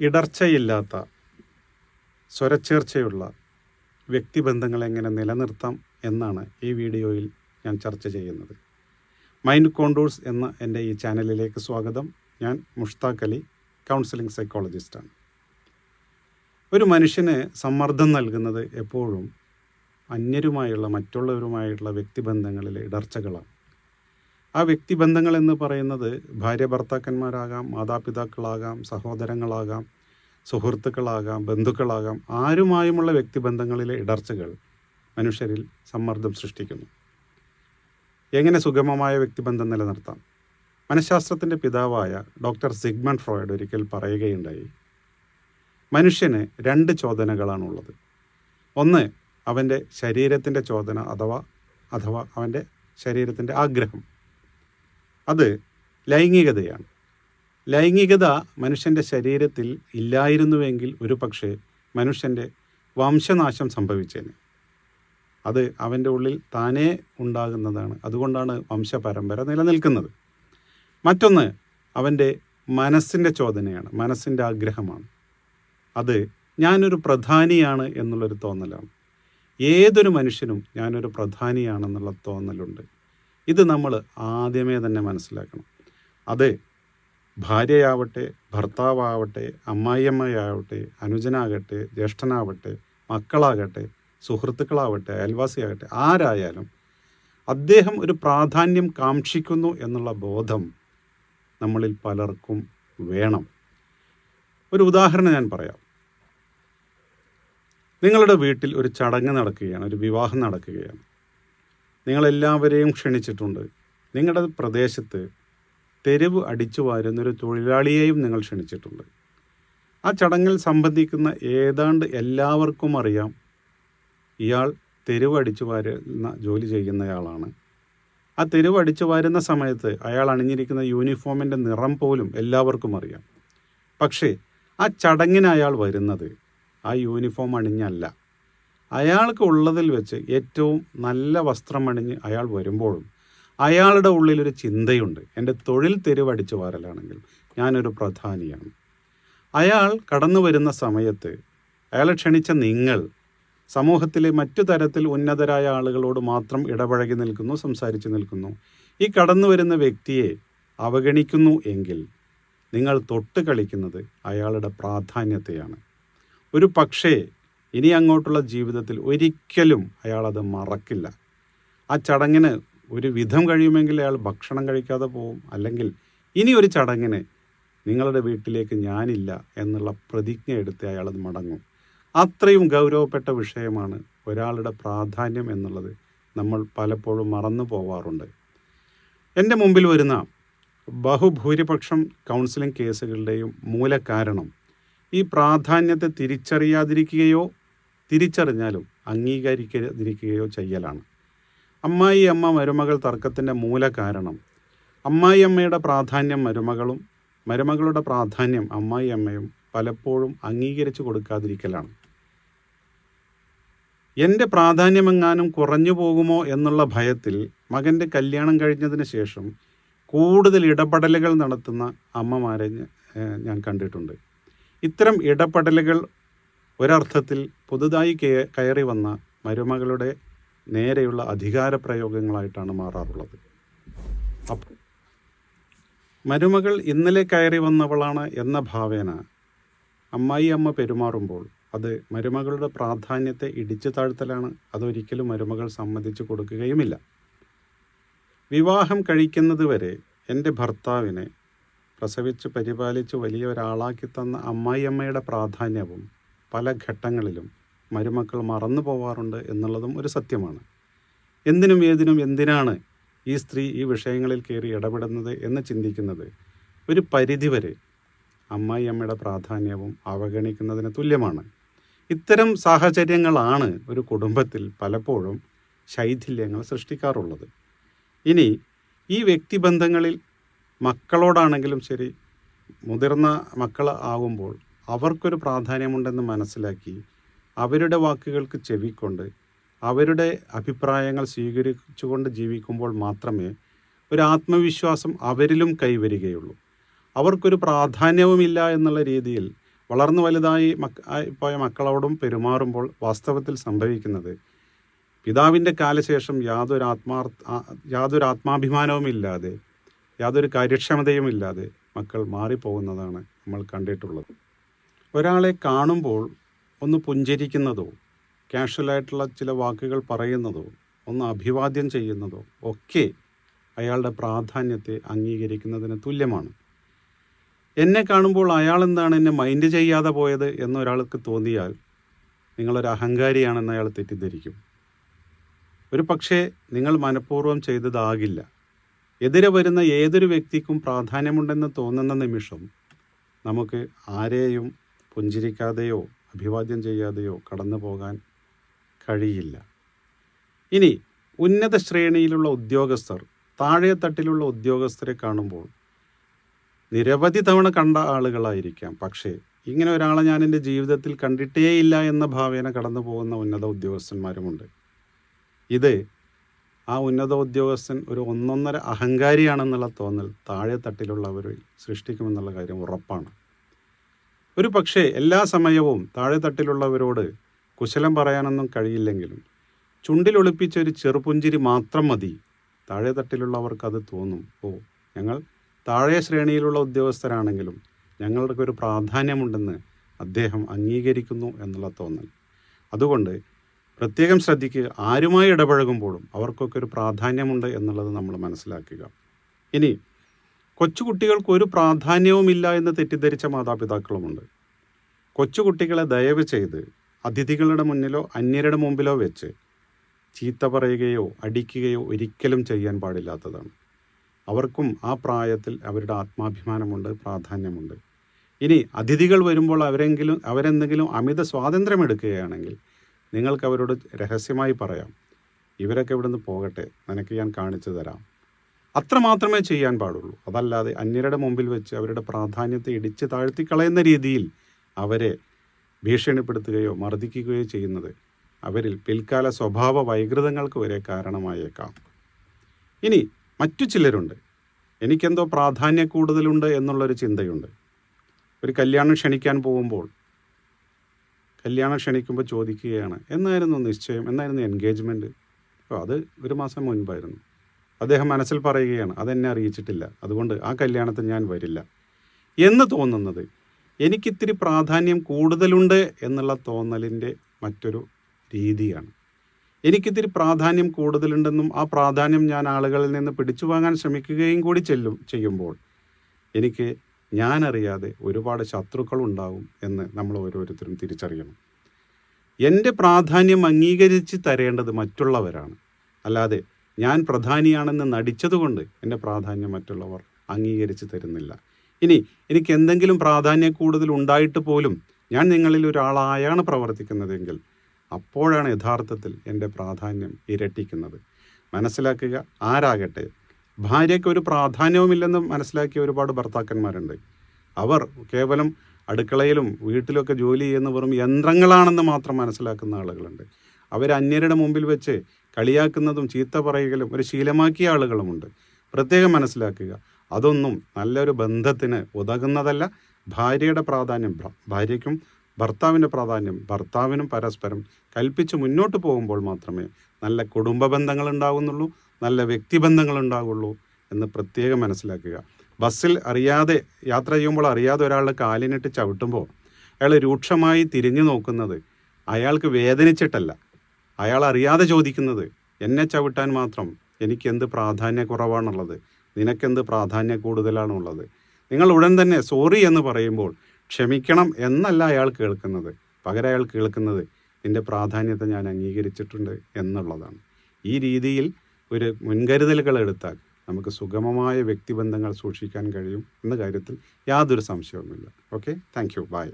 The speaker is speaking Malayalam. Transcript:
ഇടർച്ചയില്ലാത്ത സ്വരച്ചേർച്ചയുള്ള വ്യക്തിബന്ധങ്ങൾ എങ്ങനെ നിലനിർത്താം എന്നാണ് ഈ വീഡിയോയിൽ ഞാൻ ചർച്ച ചെയ്യുന്നത്. മൈൻഡ് കോണ്ടോഴ്സ് എന്ന എന്റെ ഈ ചാനലിലേക്ക് സ്വാഗതം. ഞാൻ മുഷ്താഖ് അലി കൗൺസിലിംഗ് സൈക്കോളജിസ്റ്റാണ്. ഒരു മനുഷ്യന് സമ്മർദ്ദം നൽകുന്നത് എപ്പോഴും അന്യരുമായുള്ള മറ്റുള്ളവരുമായുള്ള വ്യക്തിബന്ധങ്ങളിലെ ഇടർച്ചകളാണ്. ആ വ്യക്തിബന്ധങ്ങൾ എന്ന് പറയുന്നത് ഭാര്യ ഭർത്താക്കന്മാരാകാം മാതാപിതാക്കളാകാം സഹോദരങ്ങളാകാം സുഹൃത്തുക്കളാകാം ബന്ധുക്കളാകാം. ആരുമായുമുള്ള വ്യക്തിബന്ധങ്ങളിലെ ഇടർച്ചകൾ മനുഷ്യരിൽ സമ്മർദ്ദം സൃഷ്ടിക്കുന്നു. എങ്ങനെ സുഗമമായ വ്യക്തിബന്ധം നിലനിർത്താം? മനഃശാസ്ത്രത്തിന്റെ പിതാവായ ഡോക്ടർ സിഗ്മണ്ട് ഫ്രോയിഡ് ഒരിക്കൽ പറയുകയുണ്ടായി മനുഷ്യന് രണ്ട് ചോദനകളാണുള്ളത്. ഒന്ന് അവന്റെ ശരീരത്തിന്റെ ചോദന അഥവാ അഥവാ അവന്റെ ശരീരത്തിന്റെ ആഗ്രഹം. അത് ലൈംഗികതയാണ്. ലൈംഗികത മനുഷ്യന്റെ ശരീരത്തിൽ ഇല്ലായിരുന്നുവെങ്കിൽ ഒരു പക്ഷേ മനുഷ്യന്റെ വംശനാശം സംഭവിച്ചേനെ. അത് അവന്റെ ഉള്ളിൽ താനേ ഉണ്ടാകുന്നതാണ്. അതുകൊണ്ടാണ് വംശപരമ്പര നിലനിൽക്കുന്നത്. മറ്റൊന്ന് അവന്റെ മനസ്സിന്റെ ചോദനയാണ്. മനസ്സിന്റെ ആഗ്രഹമാണ്. അത് ഞാനൊരു പ്രധാനിയാണ് എന്നുള്ളൊരു തോന്നലാണ്. ഏതൊരു മനുഷ്യനും ഞാനൊരു പ്രധാനിയാണെന്നുള്ള തോന്നലുണ്ട്. ഇത് നമ്മൾ ആദ്യമേ തന്നെ മനസ്സിലാക്കണം. അത് ഭാര്യയാവട്ടെ ഭർത്താവാവട്ടെ അമ്മായിയമ്മയാവട്ടെ അനുജനാകട്ടെ ജ്യേഷ്ഠനാവട്ടെ മക്കളാകട്ടെ സുഹൃത്തുക്കളാവട്ടെ അയൽവാസിയാകട്ടെ ആരായാലും അദ്ദേഹം ഒരു പ്രാധാന്യം കാക്ഷിക്കുന്നു എന്നുള്ള ബോധം നമ്മളിൽ പലർക്കും വേണം. ഒരു ഉദാഹരണം ഞാൻ പറയാം. നിങ്ങളുടെ വീട്ടിൽ ഒരു ചടങ്ങ് നടക്കുകയാണ് ഒരു വിവാഹം നടക്കുകയാണ്. നിങ്ങളെല്ലാവരെയും ക്ഷണിച്ചിട്ടുണ്ട്. നിങ്ങളുടെ പ്രദേശത്ത് തെരുവ് അടിച്ചു വാരുന്നൊരു തൊഴിലാളിയെയും നിങ്ങൾ ക്ഷണിച്ചിട്ടുണ്ട്. ആ ചടങ്ങിൽ സംബന്ധിക്കുന്ന ഏതാണ്ട് എല്ലാവർക്കും അറിയാം ഇയാൾ തെരുവ് അടിച്ചു വാരുന്ന ജോലി ചെയ്യുന്നയാളാണ്. ആ തെരുവ് അടിച്ചു വാരുന്ന സമയത്ത് അയാൾ അണിഞ്ഞിരിക്കുന്ന യൂണിഫോമിന്റെ നിറം പോലും എല്ലാവർക്കും അറിയാം. പക്ഷേ ആ ചടങ്ങിന് അയാൾ വരുന്നത് ആ യൂണിഫോം അണിഞ്ഞല്ല. അയാൾക്ക് ഉള്ളതിൽ വെച്ച് ഏറ്റവും നല്ല വസ്ത്രമണിഞ്ഞ് അയാൾ വരുമ്പോഴും അയാളുടെ ഉള്ളിലൊരു ചിന്തയുണ്ട്. എന്റെ തൊഴിൽ തെരുവടിച്ചു വാരലാണെങ്കിൽ ഞാനൊരു പ്രധാനിയാണ്. അയാൾ കടന്നു വരുന്ന സമയത്ത് അയാളെ ക്ഷണിച്ച നിങ്ങൾ സമൂഹത്തിലെ മറ്റു തരത്തിൽ ഉന്നതരായ ആളുകളോട് മാത്രം ഇടപഴകി നിൽക്കുന്നു സംസാരിച്ചു നിൽക്കുന്നു. ഈ കടന്നു വരുന്ന വ്യക്തിയെ അവഗണിക്കുന്നു എങ്കിൽ നിങ്ങൾ തൊട്ട് കളിക്കുന്നത് അയാളുടെ പ്രാധാന്യത്തെയാണ്. ഒരു പക്ഷേ ഇനി അങ്ങോട്ടുള്ള ജീവിതത്തിൽ ഒരിക്കലും അയാളത് മറക്കില്ല. ആ ചടങ്ങിന് ഒരു വിധം കഴിയുമെങ്കിൽ അയാൾ ഭക്ഷണം കഴിക്കാതെ പോവും. അല്ലെങ്കിൽ ഇനി ഒരു ചടങ്ങിന് നിങ്ങളുടെ വീട്ടിലേക്ക് ഞാനില്ല എന്നുള്ള പ്രതിജ്ഞ എടുത്ത് അയാളത് മടങ്ങും. അത്രയും ഗൗരവപ്പെട്ട വിഷയമാണ് ഒരാളുടെ പ്രാധാന്യം എന്നുള്ളത് നമ്മൾ പലപ്പോഴും മറന്നു പോവാറുണ്ട്. എന്റെ മുമ്പിൽ വരുന്ന ബഹുഭൂരിപക്ഷം കൗൺസിലിംഗ് കേസുകളുടെയും മൂലകാരണം ഈ പ്രാധാന്യത്തെ തിരിച്ചറിയാതിരിക്കുകയോ തിരിച്ചറിഞ്ഞാലും അംഗീകരിക്കാതിരിക്കുകയോ ചെയ്യലാണ്. അമ്മായി അമ്മ മരുമകൾ തർക്കത്തിന്റെ മൂലകാരണം അമ്മായി അമ്മയുടെ പ്രാധാന്യം മരുമകളും മരുമകളുടെ പ്രാധാന്യം അമ്മായി അമ്മയും പലപ്പോഴും അംഗീകരിച്ചു കൊടുക്കാതിരിക്കലാണ്. എന്റെ പ്രാധാന്യമെങ്ങാനും കുറഞ്ഞു പോകുമോ എന്നുള്ള ഭയത്തിൽ മകന്റെ കല്യാണം കഴിഞ്ഞതിന് ശേഷം കൂടുതൽ ഇടപെടലുകൾ നടത്തുന്ന അമ്മമാരെ ഞാൻ കണ്ടിട്ടുണ്ട്. ഇത്തരം ഇടപെടലുകൾ ഒരർത്ഥത്തിൽ പുതുതായി കയ- കയറി വന്ന മരുമകളുടെ നേരെയുള്ള അധികാര പ്രയോഗങ്ങളായിട്ടാണ് മാറാറുള്ളത്. അപ്പോൾ മരുമകൾ ഇന്നലെ കയറി വന്നവളാണ് എന്ന ഭാവേന അമ്മായി അമ്മ പെരുമാറുമ്പോൾ അത് മരുമകളുടെ പ്രാധാന്യത്തെ ഇടിച്ചു താഴ്ത്തലാണ് അതൊരിക്കലും മരുമകൾ സമ്മതിച്ചു കൊടുക്കുകയുമില്ല. വിവാഹം കഴിക്കുന്നത് വരെ എന്റെ ഭർത്താവിനെ പ്രസവിച്ച് പരിപാലിച്ച് വലിയ ഒരാളാക്കി തന്ന അമ്മായിയമ്മയുടെ പ്രാധാന്യവും പല ഘട്ടങ്ങളിലും മരുമക്കൾ മറന്നു പോവാറുണ്ട് എന്നുള്ളതും ഒരു സത്യമാണ്. എന്തിനും ഏതിനും എന്തിനാണ് ഈ സ്ത്രീ ഈ വിഷയങ്ങളിൽ കയറി ഇടപെടുന്നത് എന്ന് ചിന്തിക്കുന്നത്? ഒരു പരിധിവരെ അമ്മായി അമ്മയുടെ പ്രാധാന്യവും അവഗണിക്കുന്നതിന് തുല്യമാണ്. ഇത്തരം സാഹചര്യങ്ങളാണ് ഒരു കുടുംബത്തിൽ പലപ്പോഴും ശൈഥില്യങ്ങൾ സൃഷ്ടിക്കാറുള്ളത്. ഇനി ഈ വ്യക്തിബന്ധങ്ങളിൽ മക്കളോടാണെങ്കിലും ശരി മുതിർന്ന മക്കൾ ആകുമ്പോൾ അവർക്കൊരു പ്രാധാന്യമുണ്ടെന്ന് മനസ്സിലാക്കി അവരുടെ വാക്കുകൾക്ക് ചെവിക്കൊണ്ട് അവരുടെ അഭിപ്രായങ്ങൾ സ്വീകരിച്ചുകൊണ്ട് ജീവിക്കുമ്പോൾ മാത്രമേ ഒരു ആത്മവിശ്വാസം അവരിലും കൈവരികയുള്ളൂ. അവർക്കൊരു പ്രാധാന്യവുമില്ല എന്നുള്ള രീതിയിൽ വളർന്നു വലുതായി പോയ മക്കളോടും പെരുമാറുമ്പോൾ വാസ്തവത്തിൽ സംഭവിക്കുന്നത് പിതാവിന്റെ കാലശേഷം യാതൊരു ആത്മാർത്ഥ യാതൊരു ആത്മാഭിമാനവും ഇല്ലാതെ യാതൊരു കാര്യക്ഷമതയും ഇല്ലാതെ മക്കൾ മാറിപ്പോകുന്നതാണ് നമ്മൾ കണ്ടിട്ടുള്ളത്. ഒരാളെ കാണുമ്പോൾ ഒന്ന് പുഞ്ചരിക്കുന്നതോ കാഷ്വലായിട്ടുള്ള ചില വാക്കുകൾ പറയുന്നതോ ഒന്ന് അഭിവാദ്യം ചെയ്യുന്നതോ ഒക്കെ അയാളുടെ പ്രാധാന്യത്തെ അംഗീകരിക്കുന്നതിന് തുല്യമാണ്. എന്നെ കാണുമ്പോൾ അയാൾ എന്താണ് എന്നെ മൈൻഡ് ചെയ്യാതെ പോയത് എന്നൊരാൾക്ക് തോന്നിയാൽ നിങ്ങളൊരു അഹങ്കാരിയാണെന്ന് അയാൾ തെറ്റിദ്ധരിക്കും. ഒരു പക്ഷേ നിങ്ങൾ മനഃപൂർവം ചെയ്തതാകില്ല. എതിരെ വരുന്ന ഏതൊരു വ്യക്തിക്കും പ്രാധാന്യമുണ്ടെന്ന് തോന്നുന്ന നിമിഷം നമുക്ക് ആരെയും പുഞ്ചിരിക്കാതെയോ അഭിവാദ്യം ചെയ്യാതെയോ കടന്നു പോകാൻ കഴിയില്ല. ഇനി ഉന്നത ശ്രേണിയിലുള്ള ഉദ്യോഗസ്ഥർ താഴെ തട്ടിലുള്ള ഉദ്യോഗസ്ഥരെ കാണുമ്പോൾ നിരവധി തവണ കണ്ട ആളുകളായിരിക്കാം. പക്ഷേ ഇങ്ങനെ ഒരാളെ ഞാൻ എന്റെ ജീവിതത്തിൽ കണ്ടിട്ടേയില്ല എന്ന ഭാവേന കടന്നു പോകുന്ന ഉന്നത ഉദ്യോഗസ്ഥന്മാരുമുണ്ട്. ഇത് ആ ഉന്നത ഉദ്യോഗസ്ഥൻ ഒരു ഒന്നൊന്നര അഹങ്കാരിയാണെന്നുള്ള തോന്നൽ താഴെ തട്ടിലുള്ളവരെ സൃഷ്ടിക്കുമെന്നുള്ള കാര്യം ഉറപ്പാണ്. ഒരു പക്ഷേ എല്ലാ സമയവും താഴെ തട്ടിലുള്ളവരോട് കുശലം പറയാനൊന്നും കഴിയില്ലെങ്കിലും ചുണ്ടിലൊളിപ്പിച്ച ഒരു ചെറുപുഞ്ചിരി മാത്രം മതി. താഴെ തട്ടിലുള്ളവർക്ക് അത് തോന്നും. ഓ ഞങ്ങൾ താഴെ ശ്രേണിയിലുള്ള ഉദ്യോഗസ്ഥരാണെങ്കിലും ഞങ്ങൾക്ക് ഒരു പ്രാധാന്യമുണ്ടെന്ന് അദ്ദേഹം അംഗീകരിക്കുന്നു എന്നുള്ള തോന്നൽ. അതുകൊണ്ട് പ്രത്യേകം ശ്രദ്ധിക്കുക ആരുമായി ഇടപഴകുമ്പോഴും അവർക്കൊക്കെ ഒരു പ്രാധാന്യമുണ്ട് എന്നുള്ളത് നമ്മൾ മനസ്സിലാക്കുക. ഇനി കൊച്ചുകുട്ടികൾക്ക് ഒരു പ്രാധാന്യവുമില്ല എന്ന് തെറ്റിദ്ധരിച്ച മാതാപിതാക്കളുമുണ്ട്. കൊച്ചുകുട്ടികളെ ദയവ് ചെയ്ത് അതിഥികളുടെ മുന്നിലോ അന്യരുടെ മുമ്പിലോ വെച്ച് ചീത്ത പറയുകയോ അടിക്കുകയോ ഒരിക്കലും ചെയ്യാൻ പാടില്ലാത്തതാണ്. അവർക്കും ആ പ്രായത്തിൽ അവരുടെ ആത്മാഭിമാനമുണ്ട് പ്രാധാന്യമുണ്ട്. ഇനി അതിഥികൾ വരുമ്പോൾ അവരെങ്കിലും അവരെന്തെങ്കിലും അമിത സ്വാതന്ത്ര്യം എടുക്കുകയാണെങ്കിൽ നിങ്ങൾക്ക് അവരോട് രഹസ്യമായി പറയാം ഇവരൊക്കെ ഇവിടുന്ന് പോകട്ടെ നിനക്ക് ഞാൻ കാണിച്ചു തരാം. അത്ര മാത്രമേ ചെയ്യാൻ പാടുള്ളൂ. അതല്ലാതെ അന്യരുടെ മുമ്പിൽ വെച്ച് അവരുടെ പ്രാധാന്യത്തെ ഇടിച്ച് താഴ്ത്തി കളയുന്ന രീതിയിൽ അവരെ ഭീഷണിപ്പെടുത്തുകയോ മർദ്ദിക്കുകയോ ചെയ്യുന്നത് അവരിൽ പിൽക്കാല സ്വഭാവ വൈകൃതങ്ങൾക്ക് വരെ കാരണമായേക്കാം. ഇനി മറ്റു ചിലരുണ്ട്. എനിക്കെന്തോ പ്രാധാന്യ കൂടുതലുണ്ട് എന്നുള്ളൊരു ചിന്തയുണ്ട്. ഒരു കല്യാണം ക്ഷണിക്കാൻ പോകുമ്പോൾ കല്യാണം ക്ഷണിക്കുമ്പോൾ ചോദിക്കുകയാണ് എന്നായിരുന്നു നിശ്ചയം? എന്നായിരുന്നു എൻഗേജ്മെന്റ് അപ്പോൾ അത് ഒരു മാസം മുൻപായിരുന്നു. അദ്ദേഹം മനസ്സിൽ പറയുകയാണ് അതെന്നെ അറിയിച്ചിട്ടില്ല. അതുകൊണ്ട് ആ കല്യാണത്തിന് ഞാൻ വരില്ല. എന്ന് തോന്നുന്നത് എനിക്കിത്തിരി പ്രാധാന്യം കൂടുതലുണ്ട് എന്നുള്ള തോന്നലിന്റെ മറ്റൊരു രീതിയാണ്. എനിക്കിത്തിരി പ്രാധാന്യം കൂടുതലുണ്ടെന്നും ആ പ്രാധാന്യം ഞാൻ ആളുകളിൽ നിന്ന് പിടിച്ചു വാങ്ങാൻ ശ്രമിക്കുകയും കൂടി ചെല്ലും ചെയ്യുമ്പോൾ എനിക്ക് ഞാനറിയാതെ ഒരുപാട് ശത്രുക്കൾ ഉണ്ടാവും എന്ന് നമ്മൾ ഓരോരുത്തരും തിരിച്ചറിയണം. എന്റെ പ്രാധാന്യം അംഗീകരിച്ച് തരേണ്ടത് മറ്റുള്ളവരാണ്. അല്ലാതെ ഞാൻ പ്രധാനിയാണെന്ന് നടിച്ചതുകൊണ്ട് എന്റെ പ്രാധാന്യം മറ്റുള്ളവർ അംഗീകരിച്ച് തരുന്നില്ല. ഇനി എനിക്ക് എന്തെങ്കിലും പ്രാധാന്യം കൂടുതൽ ഉണ്ടായിട്ട് പോലും ഞാൻ നിങ്ങളിൽ ഒരാളായാണ് പ്രവർത്തിക്കുന്നതെങ്കിൽ അപ്പോഴാണ് യഥാർത്ഥത്തിൽ എന്റെ പ്രാധാന്യം ഇരട്ടിക്കുന്നത്. മനസ്സിലാക്കുക ആരാകട്ടെ? ഭാര്യയ്ക്ക് ഒരു പ്രാധാന്യവുമില്ലെന്ന് മനസ്സിലാക്കിയ ഒരുപാട് ഭർത്താക്കന്മാരുണ്ട്. അവർ കേവലം അടുക്കളയിലും വീട്ടിലൊക്കെ ജോലി ചെയ്യുന്ന വെറും യന്ത്രങ്ങളാണെന്ന് മാത്രം മനസ്സിലാക്കുന്ന ആളുകളുണ്ട്. അവർ അന്യരുടെ മുമ്പിൽ വെച്ച് കളിയാക്കുന്നതും ചീത്ത പറയുകയും ഒരു ശീലമാക്കിയ ആളുകളുമുണ്ട്. പ്രത്യേകം മനസ്സിലാക്കുക അതൊന്നും നല്ലൊരു ബന്ധത്തിന് ഉതകുന്നതല്ല. ഭാര്യയുടെ പ്രാധാന്യം ഭാര്യയ്ക്കും ഭർത്താവിന്റെ പ്രാധാന്യം ഭർത്താവിനും പരസ്പരം കൽപ്പിച്ച് മുന്നോട്ട് പോകുമ്പോൾ മാത്രമേ നല്ല കുടുംബ ബന്ധങ്ങൾ ഉണ്ടാകുന്നുള്ളൂ നല്ല വ്യക്തിബന്ധങ്ങൾ ഉണ്ടാകുള്ളൂ എന്ന് പ്രത്യേകം മനസ്സിലാക്കുക. ബസ്സിൽ അറിയാതെ യാത്ര ചെയ്യുമ്പോൾ അറിയാതെ ഒരാളുടെ കാലിനിട്ട് ചവിട്ടുമ്പോൾ അയാൾ രൂക്ഷമായി തിരിഞ്ഞു നോക്കുന്നത് അയാൾക്ക് വേദനിച്ചിട്ടല്ല. അയാൾ അറിയാതെ ചോദിക്കുന്നത് എന്നെ ചവിട്ടാൻ മാത്രം എനിക്കെന്ത് പ്രാധാന്യക്കുറവാണുള്ളത്? നിനക്കെന്ത് പ്രാധാന്യ കൂടുതലാണുള്ളത് നിങ്ങൾ ഉടൻ തന്നെ സോറി എന്ന് പറയുമ്പോൾ ക്ഷമിക്കണം എന്നല്ല അയാൾ കേൾക്കുന്നത്. പകരം അയാൾ കേൾക്കുന്നത് നിന്റെ പ്രാധാന്യത്തെ ഞാൻ അംഗീകരിച്ചിട്ടുണ്ട് എന്നുള്ളതാണ്. ഈ രീതിയിൽ ഒരു മുൻകരുതലുകൾ എടുത്താൽ നമുക്ക് സുഗമമായ വ്യക്തിബന്ധങ്ങൾ സൂക്ഷിക്കാൻ കഴിയും എന്ന കാര്യത്തിൽ യാതൊരു സംശയവുമില്ല. ഓക്കെ? Thank you. ബൈ.